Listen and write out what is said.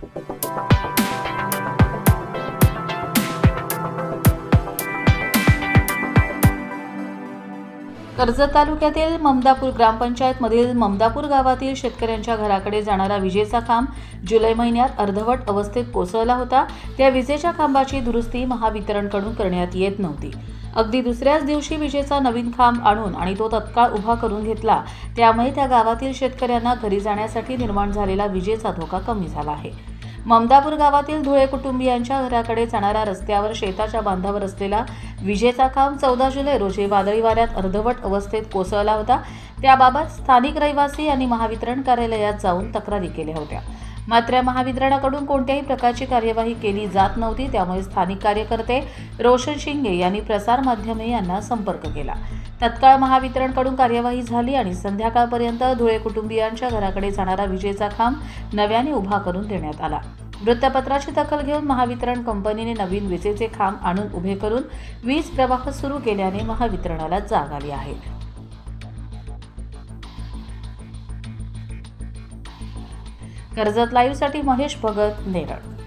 कर्जत तालुक्यातील ममदापूर ग्रामपंचायतमधील ममदापूर गावातील शेतकऱ्यांच्या घराकडे जाणारा विजेचा खांब जुलै महिन्यात अर्धवट अवस्थेत कोसळला होता. त्या विजेच्या खांबाची दुरुस्ती महावितरणकडून करण्यात येत नव्हती. अगदी दुसऱ्याच दिवशी विजेचा नवीन खांब आणून आणि तो तत्काळ उभा करून घेतला. त्यामुळे त्या गावातील शेतकऱ्यांना घरी जाण्यासाठी निर्माण झालेला विजेचा धोका कमी झाला आहे. ममदापूर गावातील धुळे कुटुंबियांच्या घराकडे जाणाऱ्या रस्त्यावर शेताच्या बांधावर असलेला विजेचा खांब चौदा जुलै रोजी वादळी वाऱ्यात अर्धवट अवस्थेत कोसळला होता. त्याबाबत स्थानिक रहिवासी आणि महावितरण कार्यालयात जाऊन तक्रारी केल्या होत्या. मात्र महावितरणाकडून कोणत्याही प्रकारची कार्यवाही केली जात नव्हती त्यामुळे स्थानिक कार्यकर्ते रोशन शिंगे यांनी प्रसारमाध्यमे यांना संपर्क केला. तत्काळ महावितरणकडून कार्यवाही झाली आणि संध्याकाळपर्यंत धुळे कुटुंबियांच्या घराकडे जाणारा विजेचा खांब नव्याने उभा करून देण्यात आला. वृत्तपत्राची दखल घेऊन महावितरण कंपनीने नवीन विजेचे खांब आणून उभे करून वीज प्रवाह सुरू केल्याने महावितरणाला जाग आली आहे. कर्जत लाईव्हसाठी महेश भगत नेरळ.